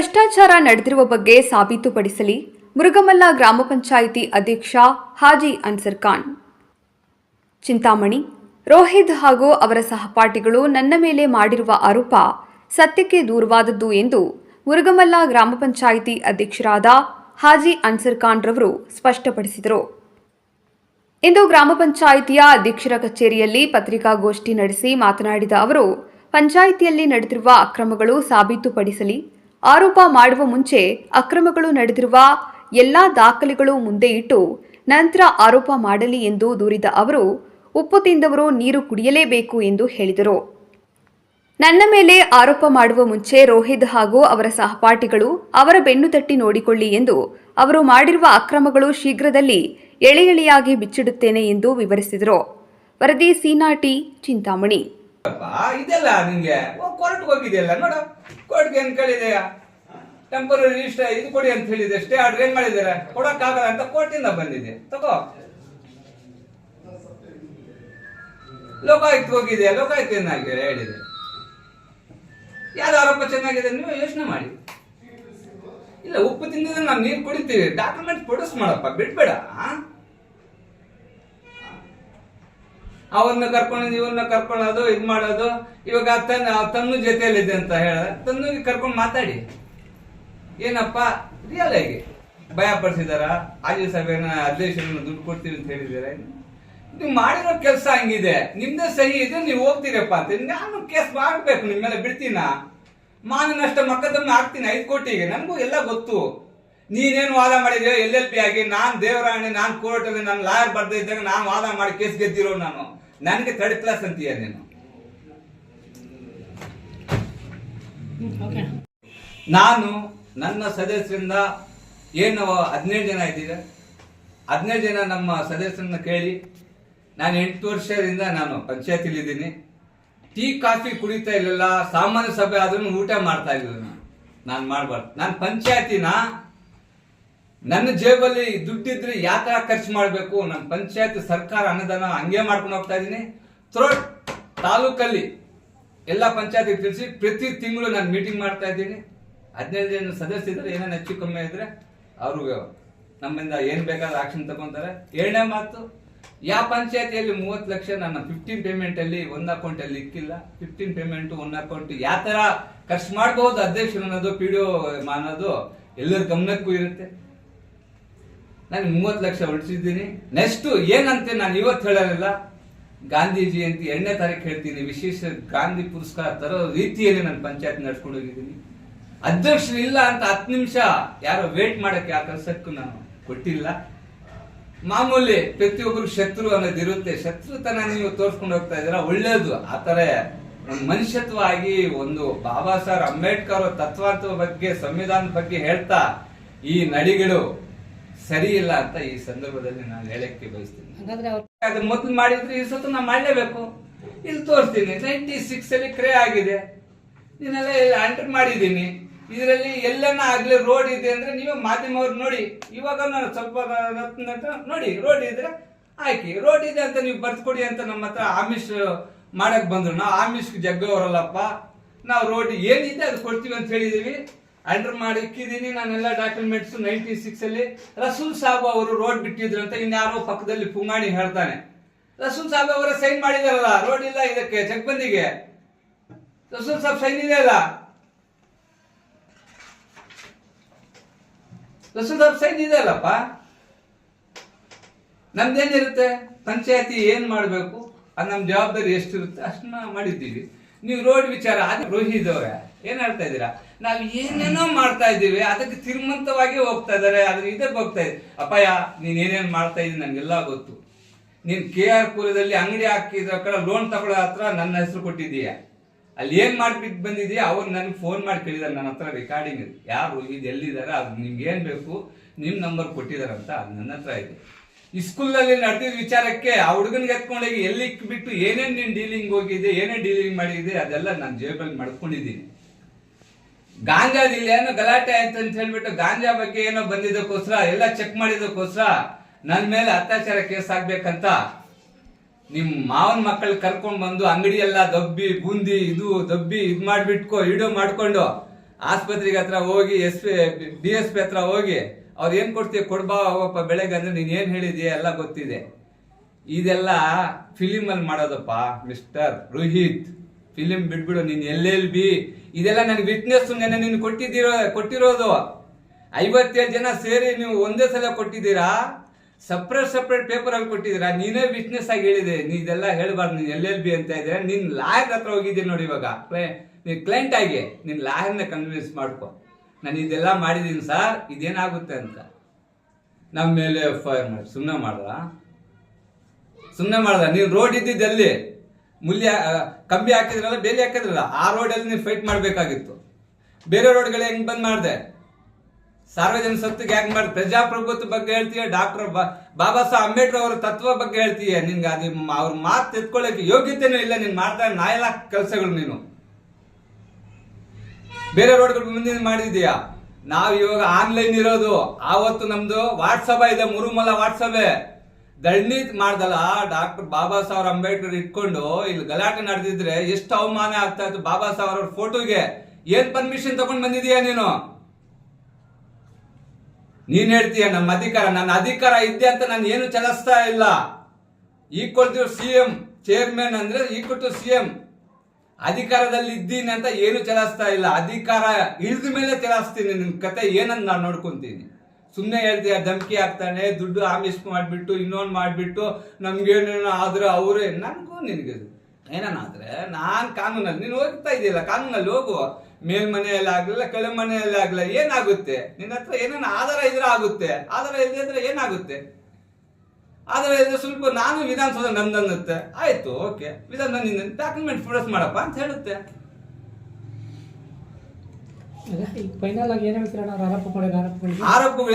ಭ್ರಷ್ಟಾಚಾರ ನಡೆದಿರುವ ಬಗ್ಗೆ ಸಾಬೀತುಪಡಿಸಲಿ ಮುರುಗಮಲ್ಲ ಗ್ರಾಮ ಪಂಚಾಯಿತಿ ಅಧ್ಯಕ್ಷ ಹಾಜಿ ಅನ್ಸರ್ ಖಾನ್. ಚಿಂತಾಮಣಿ, ರೋಹಿತ್ ಹಾಗೂ ಅವರ ಸಹಪಾಠಿಗಳು ನನ್ನ ಮೇಲೆ ಮಾಡಿರುವ ಆರೋಪ ಸತ್ಯಕ್ಕೆ ದೂರವಾದದ್ದು ಎಂದು ಮುರುಗಮಲ್ಲ ಗ್ರಾಮ ಪಂಚಾಯಿತಿ ಅಧ್ಯಕ್ಷರಾದ ಹಾಜಿ ಅನ್ಸರ್ ಖಾನ್ ರವರು ಸ್ಪಷ್ಟಪಡಿಸಿದರು. ಇಂದು ಗ್ರಾಮ ಪಂಚಾಯಿತಿಯ ಅಧ್ಯಕ್ಷರ ಕಚೇರಿಯಲ್ಲಿ ಪತ್ರಿಕಾಗೋಷ್ಠಿ ನಡೆಸಿ ಮಾತನಾಡಿದ ಅವರು, ಪಂಚಾಯಿತಿಯಲ್ಲಿ ನಡೆದಿರುವ ಅಕ್ರಮಗಳು ಸಾಬೀತುಪಡಿಸಲಿ ಆರೋಪ ಮಾಡುವ ಮುಂಚೆ ಅಕ್ರಮಗಳು ನಡೆದಿರುವ ಎಲ್ಲಾ ದಾಖಲೆಗಳು ಮುಂದೆ ಇಟ್ಟು ನಂತರ ಆರೋಪ ಮಾಡಲಿ ಎಂದು ದೂರಿದ ಅವರು, ಉಪ್ಪು ತಿಂದವರು ನೀರು ಕುಡಿಯಲೇಬೇಕು ಎಂದು ಹೇಳಿದರು. ನನ್ನ ಮೇಲೆ ಆರೋಪ ಮಾಡುವ ಮುಂಚೆ ರೋಹಿತ್ ಹಾಗೂ ಅವರ ಸಹಪಾಠಿಗಳು ಅವರ ಬೆನ್ನು ತಟ್ಟಿ ನೋಡಿಕೊಳ್ಳಿ ಎಂದು ಅವರು ಮಾಡಿರುವ ಅಕ್ರಮಗಳು ಶೀಘ್ರದಲ್ಲಿ ಎಳೆ ಎಳೆಯಾಗಿ ಬಿಚ್ಚಿಡುತ್ತೇನೆ ಎಂದು ವಿವರಿಸಿದರು. ವರದಿ ಸೀನಾಟಿ ಚಿಂತಾಮಣಿ. ಇದೆಲ್ಲ ನಿಮ್ಗೆ ಕೋರ್ಟ್ಗೆ ಹೋಗಿದೆಯಲ್ಲ, ನೋಡ. ಕೋರ್ಟ್ಗೆ ಏನ್ ಕೇಳಿದೆಯ? ಟೆಂಪರರಿ ಇಷ್ಟ, ಇದು ಕೊಡಿ ಅಂತ ಹೇಳಿದೆ ಸ್ಟೇ ಆರ್ಡರ್ ಏನ್ ಮಾಡಿದ್ದಾರೆ? ಕೊಡಕ್ಕಾಗಲ್ಲ ಅಂತ ಕೋರ್ಟಿಂದ ಬಂದಿದೆ ತಗೋ. ಲೋಕಾಯುಕ್ತ ಹೋಗಿದೆ ಲೋಕಾಯುಕ್ತ ಏನಾಗಿದೆ ಹೇಳಿದೆ? ಯಾವ್ದು ಆರೋಪ ಚೆನ್ನಾಗಿದೆ ನೀವು ಯೋಚನೆ ಮಾಡಿ. ಇಲ್ಲ, ಉಪ್ಪು ತಿಂದಿದ್ರೆ ನಾವು ನೀರು ಕುಡಿತೀವಿ. ಡಾಕ್ಯುಮೆಂಟ್ ಪ್ರೊಡ್ಯೂಸ್ ಮಾಡಪ್ಪ, ಬಿಡ್ಬೇಡ ಅವನ್ನ ಕರ್ಕೊಂಡು ಇವನ್ನ ಕರ್ಕೊಳ್ಳೋದು, ಇದ್ ಮಾಡೋದು. ಇವಾಗ ತನ್ನ ತನ್ನ ಜೊತೆಯಲ್ಲಿದೆ ಅಂತ ಹೇಳ ತನ್ನಿಗೆ ಕರ್ಕೊಂಡು ಮಾತಾಡಿ. ಏನಪ್ಪ? ರಿಯಲ್ ಆಗಿ. ಭಯ ಪಡಿಸಿದಾರ? ಆಜಿ ಸಭೆನ ಅಧ್ಯಕ್ಷರನ್ನ ದುಡ್ಡು ಕೊಡ್ತೀವಿ ಅಂತ ಹೇಳಿದಾರೆ ನೀವು ಮಾಡಿರೋ ಕೆಲಸ ಹಂಗಿದೆ. ನಿಮ್ದೇ ಸಹಿ ಇದೆ, ನೀವು ಹೋಗ್ತೀರಪ್ಪ ಅಂತ. ನಾನು ಕೇಸ್ ಮಾಡ್ಬೇಕು, ನಿಮ್ಮ ಮೇಲೆ ಬಿಡ್ತೀನ? ಮಾನ ನಷ್ಟ ಮಕ್ಕದನ್ನ ಹಾಕ್ತೀನಿ, ಐದು ಕೋಟಿಗೆ. ನನಗೂ ಎಲ್ಲ ಗೊತ್ತು. ನೀನೇನು ವಾದ ಮಾಡಿದ್ಯೋ ಎಲ್ ಎಲ್ ಪಿ ಆಗಿ, ನಾನು ದೇವರಾಣಿ, ನಾನು ಕೋರ್ಟಲ್ಲಿ ನಾನು ಲಾಯರ್ ಬರ್ದೇ ಇದ್ದಾಗ ನಾನು ವಾದ ಮಾಡಿ ಕೇಸ್ ಗೆದ್ದಿರೋ ನಾನು. ನನಗೆ ಥರ್ಡ್ ಕ್ಲಾಸ್ ಅಂತೀಯ ನೀನು? ನಾನು ನನ್ನ ಸದಸ್ಯರಿಂದ ಏನು ಹದಿನೇಳು ಜನ ಇದ್ದೀರ? ಹದಿನೈದು ಜನ ನಮ್ಮ ಸದಸ್ಯರನ್ನ ಕೇಳಿ ನಾನು ಎಂಟು ವರ್ಷದಿಂದ ನಾನು ಪಂಚಾಯತಿಲಿದ್ದೀನಿ ಟೀ ಕಾಫಿ ಕುಡಿತಾ ಇರಲಿಲ್ಲ ಸಾಮಾನ್ಯ ಸಭೆ ಆದ್ರೂ ಊಟ ಮಾಡ್ತಾ ಇರಲಿಲ್ಲ ನಾನು. ನಾನು ಮಾಡಬಾರ್ದು. ನಾನು ಪಂಚಾಯತಿನ ನನ್ನ ಜೇಬಲ್ಲಿ ದುಡ್ಡಿದ್ರೆ ಯಾವ ತರ ಖರ್ಚು ಮಾಡಬೇಕು? ನನ್ನ ಪಂಚಾಯತ್ ಸರ್ಕಾರ ಅನುದಾನ ಹಂಗೆ ಮಾಡ್ಕೊಂಡು ಹೋಗ್ತಾ ಇದ್ದೀನಿ ಥ್ರೋಟ್ ತಾಲೂಕಲ್ಲಿ ಎಲ್ಲ ಪಂಚಾಯತ್ ತಿಳಿಸಿ ಪ್ರತಿ ತಿಂಗಳು ನಾನು ಮೀಟಿಂಗ್ ಮಾಡ್ತಾ ಇದ್ದೀನಿ. ಹದಿನೈದು ಜನ ಸದಸ್ಯರು ಏನೇನು ಹೆಚ್ಚು ಕಮ್ಮಿ ಇದ್ರೆ ಅವರು ನಮ್ಮಿಂದ ಏನು ಬೇಕಾದ್ರೆ ಆಕ್ಷನ್ ತಗೊಂತಾರೆ. ಎರಡನೇ ಮಾತು ಯಾವ ಪಂಚಾಯತಿಯಲ್ಲಿ ಮೂವತ್ತು ಲಕ್ಷ ನನ್ನ ಫಿಫ್ಟೀನ್ ಪೇಮೆಂಟ್ ಅಲ್ಲಿ ಅಕೌಂಟಲ್ಲಿ ಇಕ್ಕಿಲ್ಲ. ಫಿಫ್ಟೀನ್ ಪೇಮೆಂಟ್ ಒಂದು ಅಕೌಂಟ್ ಯಾವ ಥರ ಖರ್ಚು ಮಾಡಬಹುದು ಅಧ್ಯಕ್ಷರು ಅನ್ನೋದು ಪಿ ಡಿ ಅನ್ನೋದು ಎಲ್ಲರ ಗಮನಕ್ಕೂ ಇರುತ್ತೆ. ನಾನು ಮೂವತ್ತು ಲಕ್ಷ ಉಳಿಸಿದ್ದೀನಿ ನೆಕ್ಸ್ಟ್ ಏನಂತೆ ನಾನು ಇವತ್ತು ಹೇಳಲಿಲ್ಲ ಗಾಂಧಿ ಜಯಂತಿ ಎರಡನೇ ತಾರೀಕು ಹೇಳ್ತೀನಿ. ವಿಶೇಷ ಗಾಂಧಿ ಪುರಸ್ಕಾರ ತರೋ ರೀತಿಯಲ್ಲಿ ನಾನು ಪಂಚಾಯತ್ ನಡ್ಸ್ಕೊಂಡು ಹೋಗಿದ್ದೀನಿ. ಅಧ್ಯಕ್ಷರು ಇಲ್ಲ ಅಂತ ಹತ್ತು ನಿಮಿಷ ಯಾರೋ ವೇಟ್ ಮಾಡಕ್ಕೆ ಆ ಕೆಲಸಕ್ಕೂ ನಾನು ಕೊಟ್ಟಿಲ್ಲ. ಮಾಮೂಲಿ ಪ್ರತಿಯೊಬ್ಬರು ಶತ್ರು ಅನ್ನೋದು ಇರುತ್ತೆ. ಶತ್ರುತನ ನೀವು ತೋರಿಸ್ಕೊಂಡು ಹೋಗ್ತಾ ಇದ್ದೀರಾ? ಒಳ್ಳೇದು. ಆ ತರ ಮನುಷ್ಯತ್ವ ಮನುಷ್ಯತ್ವವಾಗಿ ಒಂದು ಬಾಬಾ ಸಾಹೇಬ್ ಅಂಬೇಡ್ಕರ್ ತತ್ವಾರ್ಥ ಬಗ್ಗೆ, ಸಂವಿಧಾನದ ಬಗ್ಗೆ ಹೇಳ್ತಾ ಈ ನಡಿಗಳು ಸರಿ ಇಲ್ಲ ಅಂತ ಈ ಸಂದರ್ಭದಲ್ಲಿ ನಾನು ಹೇಳಕ್ಕೆ ಬಯಸ್ತೀನಿ. ಅದು ಮೊದಲು ಮಾಡಿದ್ರೆ ಈ ಸತ್ತು ನಾನು ಮಾಡಲೇಬೇಕು. ಇಲ್ಲಿ ತೋರಿಸ್ತೀನಿ ನೈಂಟಿ ಸಿಕ್ಸ್ ಅಲ್ಲಿ ಕ್ರೇ ಆಗಿದೆ. ಇದನ್ನೆಲ್ಲ ಎಂಟರ್ ಮಾಡಿದ್ದೀನಿ. ಇದರಲ್ಲಿ ಎಲ್ಲನ ಆಗ್ಲಿ ರೋಡ್ ಇದೆ ಅಂದ್ರೆ ನೀವೇ ಮಾಧ್ಯಮವ್ರು ನೋಡಿ. ಇವಾಗ ನಾನು ಸ್ವಲ್ಪ ನೋಡಿ ರೋಡ್ ಇದ್ರೆ ಆಯ್ಕೆ ರೋಡ್ ಇದೆ ಅಂತ ನೀವು ಬರ್ತ್ಕೊಡಿ ಅಂತ ನಮ್ಮ ಹತ್ರ ಆಮಿಷ್ ಮಾಡಕ್ ಬಂದ್ರು. ನಾವು ಆಮಿಷ್ ಜಗ್ಗವರಲ್ಲಪ್ಪ. ನಾವು ರೋಡ್ ಏನಿದೆ ಅದು ಕೊಡ್ತೀವಿ ಅಂತ ಹೇಳಿದೀವಿ. ಅಂಡರ್ ಮಾಡಿ ಇಕ್ಕಿದ್ದೀನಿ. ನಾನೆಲ್ಲ ಡಾಕ್ಯುಮೆಂಟ್ಸ್ ನೈನ್ಟಿ ಸಿಕ್ಸ್ ಅಲ್ಲಿ ರಸೂಲ್ ಸಾಬು ಅವರು ರೋಡ್ ಬಿಟ್ಟಿದ್ರು ಅಂತ ಇನ್ಯಾರೋ ಪಕ್ಕದಲ್ಲಿ ಪುಂಗಾಣಿ ಹೇಳ್ತಾನೆ. ರಸೂಲ್ ಸಾಬ್ ಅವರ ಸೈನ್ ಮಾಡಿದಾರಲ್ಲ ರೋಡ್ ಇಲ್ಲ ಇದಕ್ಕೆ ಚಕ್ಬಂದಿಗೆ ರಸೂಲ್ ಸಾಬ್ ಸೈನ್ ಇದೆ ಅಲ್ಲ? ರಸೂಲ್ ಸಾಬ್ ಸೈನ್ ಇದೆ ಅಲ್ಲಪ್ಪ? ನಮ್ದೇನಿರುತ್ತೆ? ಪಂಚಾಯತಿ ಏನ್ ಮಾಡ್ಬೇಕು? ಅದು ನಮ್ ಜವಾಬ್ದಾರಿ ಎಷ್ಟಿರುತ್ತೆ? ಅಷ್ಟನ್ನ ಮಾಡಿದ್ದೀವಿ. ನೀವು ರೋಡ್ ವಿಚಾರ ಆದ್ರೆ ಅವ್ರೆ. ಏನ್ ಹೇಳ್ತಾ ಇದ್ದೀರಾ? ನಾವ್ ಏನೇನೋ ಮಾಡ್ತಾ ಇದ್ದೀವಿ, ಅದಕ್ಕೆ ತಿರುಮಂತವಾಗಿ ಹೋಗ್ತಾ ಇದಾರೆ ಅದ್ರ ಇದಕ್ಕೆ ಹೋಗ್ತಾ ಇದ್ದೀವಿ ಅಪಾಯ ನೀನ್ ಏನೇನ್ ಮಾಡ್ತಾ ಇದ್ದೀನಿ ನನ್ಗೆಲ್ಲ ಗೊತ್ತು. ನೀನ್ ಕೆ ಆರ್ ಪುರದಲ್ಲಿ ಅಂಗಡಿ ಹಾಕಿದ ಕಡೆ ಲೋನ್ ತಗೊಳ್ಳೋ ಹತ್ರ ನನ್ನ ಹೆಸರು ಕೊಟ್ಟಿದ್ದೀಯಾ. ಅಲ್ಲಿ ಏನ್ ಮಾಡ್ಬಿಟ್ಟು ಬಂದಿದೀಯ ಅವ್ರು ನನಗೆ ಫೋನ್ ಮಾಡಿ ಕೇಳಿದಾರೆ, ನನ್ನ ಹತ್ರ ರೆಕಾರ್ಡಿಂಗ್ ಇದೆ. ಯಾರು? ಇದು ಎಲ್ಲಿದ್ದಾರೆ? ಅದು ನಿಮ್ಗೆ ಏನ್ ಬೇಕು? ನಿಮ್ ನಂಬರ್ ಕೊಟ್ಟಿದಾರಂತ ಅದು ನನ್ನ ಹತ್ರ ಇದೆ. ಈ ಸ್ಕೂಲಲ್ಲಿ ನಡೆದಿದ್ದ ವಿಚಾರಕ್ಕೆ ಆ ಹುಡುಗನ್ಗೆ ಎತ್ಕೊಂಡೋಗಿ ಎಲ್ಲಿ ಬಿಟ್ಟು ಏನೇನು ನೀನು ಡೀಲಿಂಗ್ ಹೋಗಿದೆ, ಏನೇ ಡೀಲಿಂಗ್ ಮಾಡಿದೆ, ಅದೆಲ್ಲ ನಾನು ಜೇಬಲ್ಲಿ ಮಾಡ್ಕೊಂಡಿದ್ದೀನಿ. ಗಾಂಜಾದಿಲ್ಲ ಏನೋ ಗಲಾಟೆ ಆಯ್ತು ಅಂತ ಹೇಳ್ಬಿಟ್ಟು ಗಾಂಜಾ ಬಗ್ಗೆ ಏನೋ ಬಂದಿದ್ದಕ್ಕೋಸ್ಕರ, ಎಲ್ಲ ಚೆಕ್ ಮಾಡಿದಕ್ಕೋಸ್ಕರ ನನ್ ಮೇಲೆ ಅತ್ಯಾಚಾರ ಕೇಸ್ ಆಗ್ಬೇಕಂತ ನಿಮ್ ಮಾವನ್ ಮಕ್ಕಳು ಕರ್ಕೊಂಡ್ ಬಂದು ಅಂಗಡಿ ಎಲ್ಲ ದಬ್ಬಿ, ಬೂಂದಿ, ಇದು ದಬ್ಬಿ, ಇದ್ ಮಾಡ್ಬಿಟ್ಕೊ ಇಡೋ ಮಾಡ್ಕೊಂಡು ಆಸ್ಪತ್ರೆಗೆ ಹತ್ರ ಹೋಗಿ, S P, B S P ಹತ್ರ ಹೋಗಿ ಅವ್ರು ಏನ್ ಕೊಡ್ತೀವಿ ಕೊಡ್ಬಾ ಹೋಗಪ್ಪ, ಬೆಳಗ್ಗೆ ಅಂದ್ರೆ ನೀನ್ ಏನ್ ಹೇಳಿದೀಯ? ಎಲ್ಲ ಗೊತ್ತಿದೆ. ಇದೆಲ್ಲ ಫಿಲಿಮ್ ಅಲ್ಲಿ ಮಾಡೋದಪ್ಪ ಮಿಸ್ಟರ್ ರೋಹಿತ್. ಫಿಲಿಮ್ ಬಿಟ್ಬಿಡು, ನೀನ್ ಎಲ್ಲೆಲ್ಲಿ ಬಿ ಇದೆಲ್ಲ ನನಗೆ ವಿಟ್ನೆಸ್ ನೆನೆ ನೀನು ಕೊಟ್ಟಿದ್ದೀರೋ, ಕೊಟ್ಟಿರೋದು. ಐವತ್ತೇಳು ಜನ ಸೇರಿ ನೀವು ಒಂದೇ ಸಲ ಕೊಟ್ಟಿದ್ದೀರಾ? ಸಪ್ರೇಟ್ ಸಪ್ರೇಟ್ ಪೇಪರಲ್ಲಿ ಕೊಟ್ಟಿದ್ದೀರಾ? ನೀನೇ ವಿಟ್ನೆಸ್ ಆಗಿ ಹೇಳಿದೆ. ನೀ ಇದೆಲ್ಲ ಹೇಳಬಾರ್ದು. ನೀನು ಎಲ್ ಎಲ್ ಬಿ ಅಂತ ಇದ್ರೆ ನಿನ್ನ ಲಾಯರ್ ಹತ್ರ ಹೋಗಿದ್ದೀನಿ ನೋಡಿ ಇವಾಗ. ನೀನ್ ಕ್ಲೈಂಟ್ ಆಗಿ ನಿನ್ನ ಲಾಯರ್ನ ಕನ್ವಿನ್ಸ್ ಮಾಡ್ಕೊ. ನಾನು ಇದೆಲ್ಲ ಮಾಡಿದ್ದೀನಿ ಸರ್ ಇದೇನಾಗುತ್ತೆ ಅಂತ. ನಮ್ಮ ಮೇಲೆ ಎಫ್ ಐ ಆರ್ ಮಾಡಿ. ಸುಮ್ಮನೆ ಮಾಡ್ದ? ಸುಮ್ಮನೆ ಮಾಡ್ದ? ನೀನು ರೋಡ್ ಇದ್ದಿದ್ದಲ್ಲಿ ಮೂಲ್ಯ ಕಂಬಿ ಹಾಕಿದ್ರಲ್ಲ, ಬೇಲಿ ಹಾಕಿದ್ರಲ್ಲ, ಆ ರೋಡಲ್ಲಿ ನೀವು ಫೈಟ್ ಮಾಡಬೇಕಾಗಿತ್ತು. ಬೇರೆ ರೋಡ್ಗಳು ಹೆಂಗ್ ಬಂದ್ ಮಾಡಿದೆ? ಸಾರ್ವಜನಿಕ ಸತ್ತಿಗೆ ಯಾಕೆ ಮಾಡಿ ಪ್ರಜಾಪ್ರಭುತ್ವ ಬಗ್ಗೆ ಹೇಳ್ತೀಯ, ಡಾಕ್ಟರ್ ಬಾಬಾ ಸಾಹೇಬ್ ಅಂಬೇಡ್ಕರ್ ಅವರ ತತ್ವ ಬಗ್ಗೆ ಹೇಳ್ತೀಯ? ನಿನ್ಗೆ ಅದು ಅವ್ರ ಮಾತು ತೆತ್ಕೊಳ್ಳೋಕೆ ಯೋಗ್ಯತೆನೂ ಇಲ್ಲ, ನೀನು ಮಾಡ್ತಾ ನಾಯಲ ಕೆಲಸಗಳು ನೀನು. ಬೇರೆ ರೋಡ್ಗಳು ಮುಂದಿನ ಮಾಡಿದೀಯಾ? ನಾವು ಇವಾಗ ಆನ್ಲೈನ್ ಇರೋದು, ಆವತ್ತು ನಮ್ದು ವಾಟ್ಸಪ್ ಇದೆ ಮುರುಮಲ ವಾಟ್ಸಪ್ ದಂಡಿ ಮಾಡ್ದಲ್ಲ, ಡಾಕ್ಟರ್ ಬಾಬಾ ಸಾಹೇಬ್ ಅಂಬೇಡ್ಕರ್ ಇಟ್ಕೊಂಡು ಇಲ್ಲಿ ಗಲಾಟೆ ನಡೆದಿದ್ರೆ ಎಷ್ಟು ಅವಮಾನ ಆಗ್ತಾ ಇತ್ತು ಬಾಬಾ ಸಾಹೇಬ್ ಅವ್ರ ಫೋಟೋಗೆ. ಏನ್ ಪರ್ಮಿಷನ್ ತಗೊಂಡ್ ಬಂದಿದೀಯಾ ನೀನು? ನೀನ್ ಹೇಳ್ತೀಯ, ನಮ್ಮ ಅಧಿಕಾರ, ನನ್ನ ಅಧಿಕಾರ ಇದೆ ಅಂತ ನಾನು ಏನು ಚಲಿಸ್ತಾ ಇಲ್ಲ. Equal to C M chairman ಅಂದ್ರೆ ಈಕ್ವಲ್ ಟು ಸಿ ಎಂ ಅಧಿಕಾರದಲ್ಲಿ ಇದ್ದೀನಿ ಅಂತ ಏನು ಚಲಾಯಿಸ್ತಾ ಇಲ್ಲ. ಅಧಿಕಾರ ಇಳಿದ ಮೇಲೆ ಚಲಾಯಿಸ್ತೀನಿ ನಿನ್ನ ಕತೆ ಏನಂತ ನಾನು ನೋಡ್ಕೊಂತೀನಿ. ಸುಮ್ಮನೆ ಹೇಳ್ತೀಯ ಧಮಕಿ ಹಾಕ್ತಾನೆ ದುಡ್ಡು ಆಮಿಷ್ ಮಾಡ್ಬಿಟ್ಟು ಇನ್ನೊಂದು ಮಾಡ್ಬಿಟ್ಟು ನಮ್ಗೇನೇನೋ ಆದ್ರೆ ಅವರೇ ನನಗೂ ನಿನಗೆ ಏನಾದ್ರೆ ನಾನ್ ಕಾನೂನಲ್ಲಿ ನೀನು ಹೋಗ್ತಾ ಇದೆಯಲ್ಲ ಕಾನೂನಲ್ಲಿ ಹೋಗುವ ಮೇಲ್ಮನೆಯಲ್ಲಿ ಆಗ್ಲಿಲ್ಲ ಕೆಳಮನೆಯಲ್ಲಿ ಆಗ್ಲಿಲ್ಲ ಏನಾಗುತ್ತೆ? ನಿನ್ನ ಹತ್ರ ಏನೇನು ಆಧಾರ ಇದ್ರೆ ಆಗುತ್ತೆ? ಆಧಾರ ಇಲ್ಲದೆ ಇದ್ರೆ ಏನಾಗುತ್ತೆ? ಆಧಾರ ಇದ್ರೆ ಸ್ವಲ್ಪ ನಾನು ವಿಧಾನಸೌಧ ನಂದನ್ನುತ್ತೆ ಆಯ್ತು ಓಕೆ. ವಿಧಾನ ನಿನ್ನ ಡಾಕ್ಯುಮೆಂಟ್ ಫೋಟೋಸ್ ಮಾಡಪ್ಪ ಅಂತ ಹೇಳುತ್ತೆ. ಈಗ ಫೈನಲ್ ಆಗಿ ಏನು ಹೇಳ್ತೀರಾ ನಾವು ಆರೋಪಗಳು